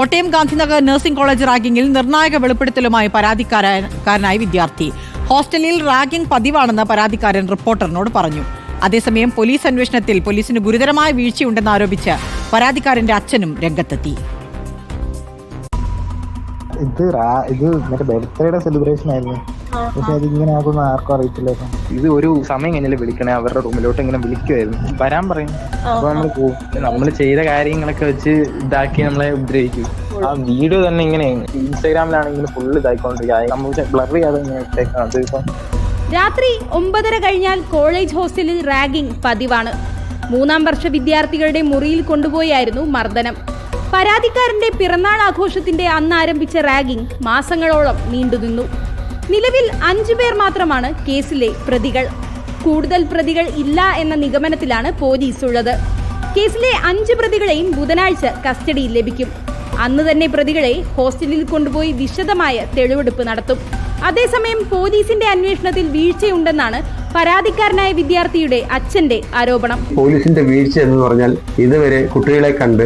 Kottayam Gandhinagar nursing college റാഗിംഗിൽ നിർണായക വെളിപ്പെടുത്തലുമായി പരാതിക്കാരനായ വിദ്യാർത്ഥി. ഹോസ്റ്റലിൽ റാഗിംഗ് പതിവാണെന്ന് പരാതിക്കാരൻ റിപ്പോർട്ടറിനോട് പറഞ്ഞു. അതേസമയം പോലീസ് അന്വേഷണത്തിൽ പോലീസിന് ഗുരുതരമായ വീഴ്ചയുണ്ടെന്ന് ആരോപിച്ച് പരാതിക്കാരന്റെ അച്ഛനും രംഗത്തെത്തി. ഇത് റാ- ഇത് മറ്റേ ബർത്ത്ഡേയുടെ സെലിബ്രേഷൻ ആയിരുന്നു. പക്ഷെ അത് ഇങ്ങനെ ആകുന്ന ആർക്കും അറിയത്തില്ല ഇത് ഒരു സമയം കഴിഞ്ഞാൽ വിളിക്കണേ അവരുടെ റൂമിലോട്ട് ഇങ്ങനെ വിളിക്കുമായിരുന്നു വരാൻ പറയും. അപ്പൊ നമ്മൾ പോകും നമ്മൾ ചെയ്ത കാര്യങ്ങളൊക്കെ വെച്ച് ഇതാക്കി നമ്മളെ ഉപദ്രവിക്കും. ആ വീഡിയോ തന്നെ ഇങ്ങനെ ഇൻസ്റ്റാഗ്രാമിലാണെങ്കിൽ ഫുള്ള് ഇതായിക്കൊണ്ടിരിക്കുക നമ്മൾ ബ്ലർ ചെയ്യാതെ ഇങ്ങനെ ഇട്ടേക്കാം അത് ഇപ്പം രാത്രി ഒമ്പതര കഴിഞ്ഞാൽ കോളേജ് ഹോസ്റ്റലിൽ റാഗിംഗ് പതിവാണ്. മൂന്നാം വർഷ വിദ്യാർത്ഥികളുടെ മുറിയിൽ കൊണ്ടുപോയായിരുന്നു മർദ്ദനം. പരാതിക്കാരന്റെ പിറന്നാൾ ആഘോഷത്തിന്റെ അന്ന് ആരംഭിച്ച റാഗിംഗ് മാസങ്ങളോളം നീണ്ടുനിന്നു നിലവിൽ അഞ്ചു പേർ മാത്രമാണ് കേസിലെ പ്രതികൾ. കൂടുതൽ പ്രതികൾ ഇല്ല എന്ന നിഗമനത്തിലാണ് പോലീസ് ഉള്ളത് കേസിലെ അഞ്ച് പ്രതികളെയും ബുധനാഴ്ച കസ്റ്റഡിയിൽ ലഭിക്കും. അന്ന് തന്നെ പ്രതികളെ ഹോസ്റ്റലിൽ കൊണ്ടുപോയി വിശദമായ തെളിവെടുപ്പ് നടത്തും. അതേസമയം പോലീസിന്റെ അന്വേഷണത്തിൽ വീഴ്ചയുണ്ടെന്നാണ് പരാതിക്കാരനായ വിദ്യാർത്ഥിയുടെ അച്ഛന്റെ ആരോപണം. പോലീസിന്റെ വീഴ്ച എന്ന് പറഞ്ഞാൽ ഇതുവരെ കുട്ടികളെ കണ്ട്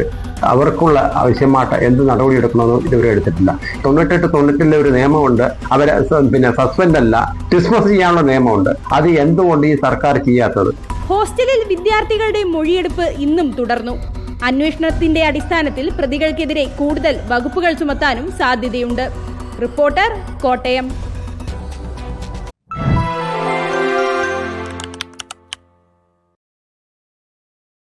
അവർക്കുള്ള ആവശ്യമായിട്ട് എന്ത് നടപടി എടുക്കണമെന്നും ഇതുവരെ എടുത്തിട്ടില്ല. തൊണ്ണൂറ്റെട്ട് തൊണ്ണൂറ്റിലെ ഒരു നിയമമുണ്ട്. അവരെ പിന്നെ സസ്പെൻഡ് അല്ല ഡിസ്മസ് ചെയ്യാനുള്ള നിയമമുണ്ട്. അത് എന്തുകൊണ്ട് ഈ സർക്കാർ ചെയ്യാത്തത്? ഹോസ്റ്റലിൽ വിദ്യാർത്ഥികളുടെ മൊഴിയെടുപ്പ് ഇന്നും തുടർന്നു. അന്വേഷണത്തിന്റെ അടിസ്ഥാനത്തിൽ പ്രതികൾക്കെതിരെ കൂടുതൽ വകുപ്പുകൾ ചുമത്താനും സാധ്യതയുണ്ട്. റിപ്പോർട്ടർ കോട്ടയം.